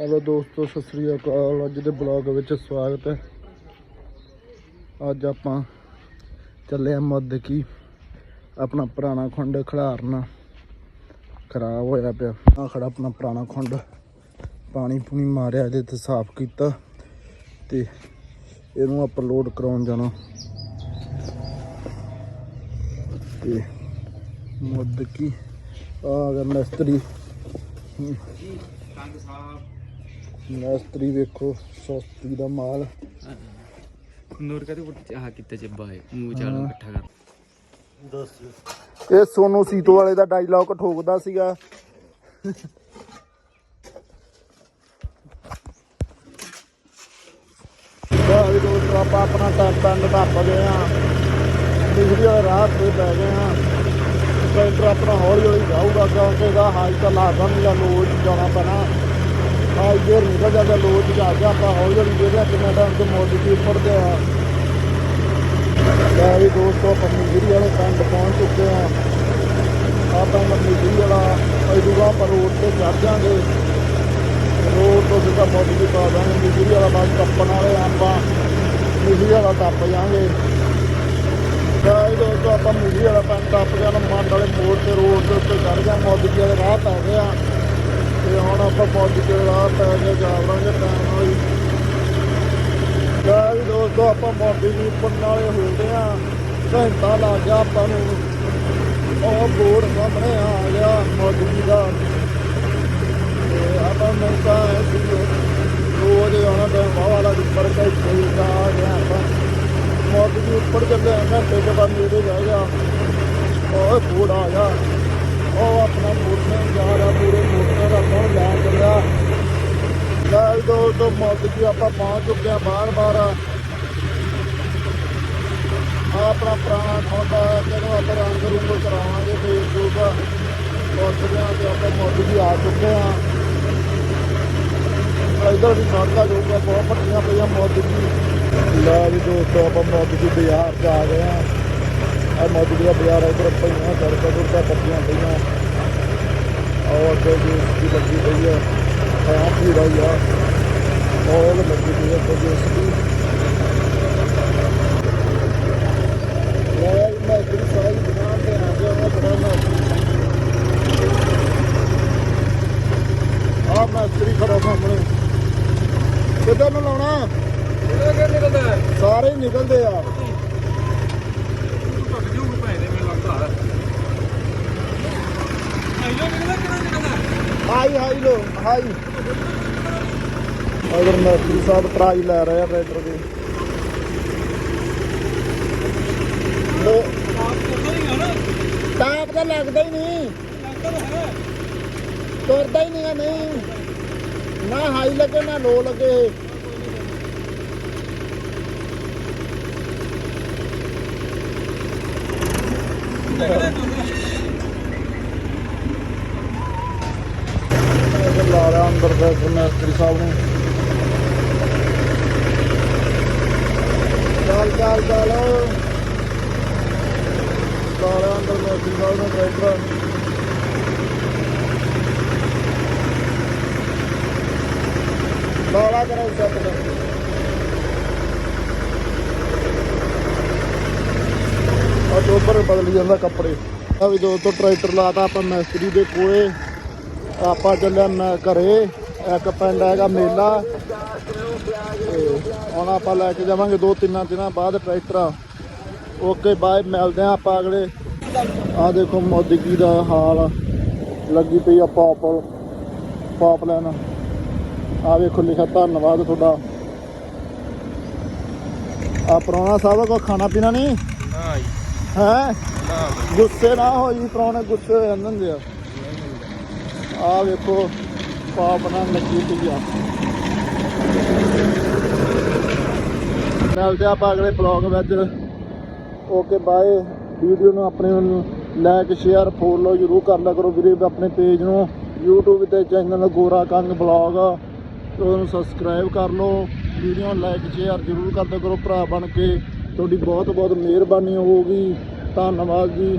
Hello ਦੋਸਤੋ, ਸਤਿ ਸ੍ਰੀ ਅਕਾਲ। ਅੱਜ ਦੇ ਬਲੌਗ ਵਿੱਚ ਸਵਾਗਤ ਹੈ। ਅੱਜ ਆਪਾਂ ਚੱਲੇ ਆ ਮੱਧ ਕੀ। ਆਪਣਾ ਪੁਰਾਣਾ ਖੁੰਡ ਖਿਲਾਰਨਾ। ਖਰਾਬ ਹੋਇਆ ਪਿਆ। ਆ ਖੜਾ ਆਪਣਾ ਪੁਰਾਣਾ ਖੁੰਡ। ਪਾਣੀ ਪੂਣੀ ਮਾਰਿਆ ਇਹਦੇ ਤੇ, ਸਾਫ਼ ਕੀਤਾ। ਤੇ ਇਹਨੂੰ ਆਪਾਂ ਲੋਡ ਕਰਾਉਣ ਜਾਣਾ। ਤੇ ਮੱਧ ਕੀ। ਆ ਗਿਆ ਮਿਸਤਰੀ। ਮਿਸਤਰੀ ਵੇਖੋ ਸਸਤੀ ਦਾ ਮਾਲ। ਨੂਰ ਕਦੇ ਪੁੱਟ ਆਹ ਕਿੱਤੇ ਚੱਬਾ ਹੈ ਮੂੰਹ ਚਾਲੂ ਇਕੱਠਾ ਕਰ। ਇਹ ਸੋਨੂ ਸੀਤੋ ਵਾਲੇ ਦਾ ਡਾਇਲੌਗ ਠੋਕਦਾ ਸੀਗਾ। ਦੋਸਤੋ ਆਪਾਂ ਆਪਣਾ ਟੈਂਟ ਪੈਂਟ ਟੱਪ ਗਏ ਆ ਬਿਜਲੀ ਰਾਹ ਤੇ ਪੈ ਗਏ ਆ ਟਰੈਕਟਰ ਆਪਣਾ ਹੌਲੀ ਹੌਲੀ ਜਾਊਗਾ ਕਿਉਂਕਿ ਇਹਦਾ ਹਾਈ ਤਾਂ ਲਾਦਾ ਨਹੀਂ ਲਾ ਲੋਡ ਜਾਣਾ ਪੈਣਾ ਹਾਈ ਜੇ ਨਿਕਲ ਜਾਂਦਾ ਲੋਡ 'ਚ ਜਾ ਕੇ ਆਪਾਂ ਹੌਲੀ ਹੌਲੀ ਦੇਖਦੇ ਹਾਂ ਕਿੰਨਾ ਟਾਈਮ ਤੇ ਮੋਦੀ ਦੀ ਉੱਪਰਦੇ ਆ। ਲੈ ਵੀ ਆਪਾਂ ਮਿਜਰੀ ਵਾਲੇ ਪਿੰਡ ਪਹੁੰਚ ਚੁੱਕੇ ਆ। ਆਪਾਂ ਮਿਜਰੀ ਵਾਲਾ ਅਜੂਗਾ ਆਪਾਂ ਰੋਡ ਤੇ ਚੜ ਜਾਾਂਗੇ। ਰੋਡ ਤੋਂ ਸਿੱਧਾ ਮੋਦੀ ਦੀ ਪਾ ਦਾਂਗੇ ਮਿਜਰੀ ਵਾਲਾ ਬਾਅਦ ਟੱਪਣ ਵਾਲੇ ਆ ਆਪਾਂ। ਮਿਜਰੀ ਵਾਲਾ ਟੱਪ ਜਾਾਂਗੇ। ਲੈ ਦੋਸਤੋ ਆਪਾਂ ਮਿਜਰੀ ਵਾਲਾ ਪਿੰਡ ਟੱਪ ਜਾਣਾ ਮੰਡ ਵਾਲੇ ਮੋੜ ਤੇ ਰੋਡ ਦੇ ਉੱਤੇ ਚੜ ਜਾ ਮੋਦੀ ਵਾਲੇ ਰਾਹ ਪੈ ਗਏ ਆ। ਤੇ ਹੁਣ ਆਪਾਂ ਮੋਦੀ ਦੇ ਰਾਹ ਪੈ ਕੇ ਜਾਵਾਂਗੇ ਟਾਈਮ ਨਾਲ ਹੀ ਲੈ ਵੀ ਦੋਸਤੋ, ਆਪਾਂ ਮੋਦੀ ਦੀ ਉੱਪਰ ਨਾਲੇ ਹੁੰਦੇ ਆ ਘੰਟਾ ਲੱਗ ਗਿਆ ਆਪਾਂ ਨੂੰ। ਉਹ ਬੋਰਡ ਸਾਹਮਣੇ ਆ ਗਿਆ ਮੋਦੀ ਦਾ। ਤੇ ਆਪਾਂ ਨੂੰ ਤਾਂ ਰੋਜ਼ ਆਉਣਾ ਤਾਂ ਵਾਵਾ ਵਾਲਾ ਉੱਪਰ ਕਈ ਕੋਈ ਦਾ ਆ ਗਿਆ ਆਪਾਂ। ਮੋਦੀ ਦੀ ਉੱਪਰ ਚੱਲੇ ਆ ਘੰਟੇ ਦੇ ਬਾਅਦ ਨੇੜੇ ਜਾ ਗਿਆ। ਉਹ ਬੋਰਡ ਆ ਗਿਆ। ਉਹ ਆਪਣਾ ਮੋਟਰ ਜਾ ਰਿਹਾ, ਪੂਰੇ ਮੋਟਰ ਦਾ ਕੌਣ ਲੈ ਚੱਲਿਆ ਲੈ ਦੋ ਦੋ ਮੌਤ ਜੀ, ਆਪਾਂ ਪਹੁੰਚ ਚੁੱਕੇ ਆ ਬਾਰ ਬਾਰ ਆਪਣਾ ਪੁਰਾਣਾ ਖੋਂਦਾ ਜਦੋਂ ਆਪਾਂ ਰੰਗ ਰੂਪ ਕਰਾਵਾਂਗੇ ਫੇਸਬੁੱਕ ਪਹੁੰਚਦੇ ਆ ਤੇ ਆਪਾਂ ਮੌਤ ਜੀ ਆ ਚੁੱਕੇ ਆ ਇਧਰ ਵੀ ਸੜਕਾਂ ਜੋਗਾ ਬਹੁਤ ਪੱਟੀਆਂ ਪਈਆਂ ਮੌਤ ਜੀ। ਲੈ ਵੀ ਦੋਸਤੋ, ਆਪਾਂ ਮੌਤ ਜੀ ਬਾਜ਼ਾਰ ਚ ਆ ਗਏ ਆ ਆ ਮੌਤ ਜੀ ਦਾ ਬਾਜ਼ਾਰ ਇਧਰ ਪਈਆਂ ਸੜਕਾਂ ਜੋਗਾ ਪੱਟੀਆਂ ਪਈਆਂ। ਔਰ ਅੱਗੇ ਜੀ ਦੀ ਲੱਗੀ ਪਈ ਹੈ ਹਾਂ ਵੀ ਰਹੀ ਆ। ਔਰ ਲੱਗੀ ਪਈ ਹੈ ਤੇ ਇਸ ਦੀ ਲੈ ਮੈਂ ਕਿਹੜੀ ਸਾਰੀ ਦੁਕਾਨ ਤੇ ਆ ਆ ਤੇਰੀ ਖੜਾ ਸਾਹਮਣੇ। ਕਿੱਦਾਂ ਨੂੰ ਲਾਉਣਾ? ਹੈ? ਸਾਰੇ ਹੀ ਨਿਕਲਦੇ ਆ। ਜੂ ਭੈਣ ਮੈਨੂੰ ਲੱਗਦਾ। ਨਿਕਲਦਾ ਕਿਹੜਾ ਨਿਕਲਦਾ ਹਾਈ ਹਾਈ ਲੋ, ਹਾਈ। ਅਗਰ ਮੈਤਰੀ ਸਾਹਿਬ ਪ੍ਰਾਈਜ਼ ਲੈ ਰਹੇ ਆ ਟਰੈਕਟਰ ਦੇ। ਲੋ। ਟਾਪ ਤਾਂ ਲੱਗਦਾ ਹੀ ਨਹੀਂ। ਤੁਰਦਾ ਹੀ ਨਹੀਂ ਆ, ਨਹੀਂ। ਨਾ ਹਾਈ ਲੱਗੇ, ਨਾ ਲੋ ਲੱਗੇ। ਇਹ ਲਾ ਰਿਹਾ ਅੰਦਰ ਦਾ ਮਿਸਤਰੀ ਸਾਹਿਬ ਨੂੰ। ਚੱਲ ਚੱਲ ਚੱਲ। ਲਾ ਅੰਦਰ ਮਿਸਤਰੀ ਸਾਹਿਬ ਨੂੰ ਟਰੈਕਟਰ ਲਾਲਾ ਕਰਾ ਸੱਤ ਦਾ। ਆ ਦੋਬਰ ਬਦਲ ਜਾਂਦਾ ਕੱਪੜੇ। ਆ ਵੀ ਦੋ ਤੋਂ ਟਰੈਕਟਰ ਲਾਤਾ ਆਪਾਂ ਮਿਸਤਰੀ ਦੇ ਕੋਲੇ। ਆਪਾਂ ਚੱਲਿਆ ਮੈਂ ਘਰੇ ਇੱਕ ਪਿੰਡ ਹੈਗਾ ਮੇਲਾ। ਹੁਣ ਆਪਾਂ ਲੈ ਕੇ ਜਾਵਾਂਗੇ ਦੋ ਤਿੰਨਾਂ ਦਿਨਾਂ ਬਾਅਦ ਟਰੈਕਟਰ। ਓਕੇ ਬਾਏ ਮਿਲਦੇ ਆ ਆਪਾਂ ਅਗਲੇ। ਆ ਦੇਖੋ ਮੋਦਗੀ ਦਾ ਹਾਲ। ਲੱਗੀ ਪਈ ਆ ਪਾਪ ਪਾਪ ਲੈਣ। ਆ ਵੇਖੋ ਲਿਖਿਆ ਧੰਨਵਾਦ ਤੁਹਾਡਾ। ਆ ਪ੍ਰਾਹੁਣਾ ਸਾਹਿਬ ਕੋ ਖਾਣਾ ਪੀਣਾ ਨਹੀਂ? ਹਾਂ ਜੀ। ਹੈ? ਗੁੱਸੇ ਨਾ ਹੋ ਜੀ ਪ੍ਰਾਹੁਣੇ ਗੁੱਸੇ ਹੋ ਜਾਂਦੇ ਹੁੰਦੇ ਆ। ਆ ਵੇਖੋ, ਪਾਪ ਨਾਲ ਲੱਗੀ ਪਈ ਆ। ਮਿਲਦੇ ਆਪਾਂ ਅਗਲੇ ਬਲੌਗ ਵਿੱਚ ਓਕੇ ਬਾਏ ਵੀਡੀਓ ਨੂੰ ਆਪਣੇ ਲਾਈਕ ਸ਼ੇਅਰ ਫੋਲੋ ਜਰੂਰ ਕਰ ਲਿਆ ਕਰੋ ਵੀਰੇ। ਆਪਣੇ ਪੇਜ ਨੂੰ YouTube ਤੇ ਚੈਨਲ ਗੋਰਾ ਕੰਗ ਬਲੌਗ ਉਹਨੂੰ ਸਬਸਕ੍ਰਾਈਬ ਕਰ ਲਓ। ਵੀਡੀਓ ਲਾਈਕ ਸ਼ੇਅਰ ਜਰੂਰ ਕਰ ਦਿਆ ਕਰੋ ਭਰਾ ਬਣ ਕੇ। ਤੁਹਾਡੀ ਬਹੁਤ ਬਹੁਤ ਮਿਹਰਬਾਨੀ ਹੋਊਗੀ। ਧੰਨਵਾਦ ਜੀ।